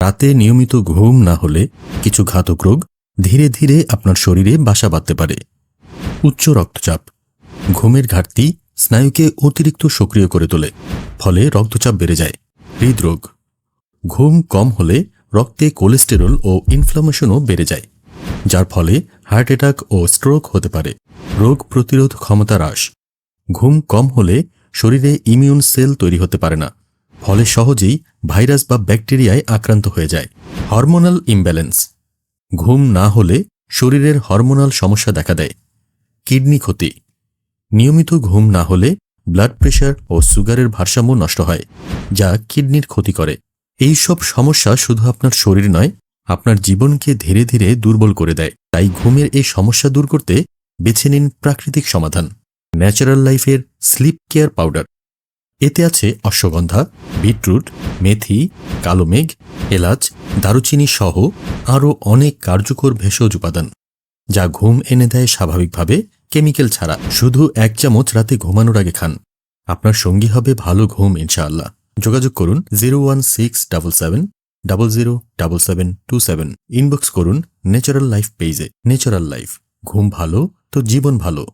রাতে নিয়মিত ঘুম না হলে কিছু ঘাতক রোগ ধীরে ধীরে আপনার শরীরে বাসা বাঁধতে পারে। উচ্চ রক্তচাপ। ঘুমের ঘাটতি স্নায়ুকে অতিরিক্ত সক্রিয় করে তোলে, ফলে রক্তচাপ বেড়ে যায়। হৃদরোগ। ঘুম কম হলে রক্তে কোলেস্টেরল ও ইনফ্লামেশনও বেড়ে যায়, যার ফলে হার্ট অ্যাটাক ও স্ট্রোক হতে পারে। রোগ প্রতিরোধ ক্ষমতা হ্রাস। ঘুম কম হলে শরীরে ইমিউন সেল তৈরি হতে পারে না। ফলে সহজেই ভাইরাস বা ব্যাকটেরিয়ায় আক্রান্ত হয়ে যায়। Hormonal imbalance. ঘুম না হলে শরীরের হরমোনাল সমস্যা দেখা দেয়। কিডনি ক্ষতি। নিয়মিত ঘুম না হলে ব্লাড প্রেশার ও সুগারের ভারসাম্য নষ্ট হয়, যা কিডনির ক্ষতি করে। এই সব সমস্যা শুধু আপনার শরীর নয়, আপনার জীবনকে ধীরে ধীরে দুর্বল করে দেয়। তাই ঘুমের এই সমস্যা দূর করতে বেছে নিন প্রাকৃতিক সমাধান। ন্যাচারাল লাইফের স্লিপ কেয়ার পাউডার। এতে আছে অশ্বগন্ধা, বিটরুট, মেথি, কালো মেঘ, এলাচ, দারুচিনি সহ আরও অনেক কার্যকর ভেষজ উপাদান, যা ঘুম এনে দেয় স্বাভাবিকভাবে কেমিক্যাল ছাড়া। শুধু এক চামচ রাতে ঘুমানোর আগে খান। আপনার সঙ্গী হবে ভালো ঘুম, ইনশাআল্লাহ। যোগাযোগ করুন zero one six double seven, double zero double seven two seven. Inbox করুন ন্যাচারাল লাইফ পেজে। ন্যাচারাল লাইফ, ঘুম ভালো তো জীবন ভালো।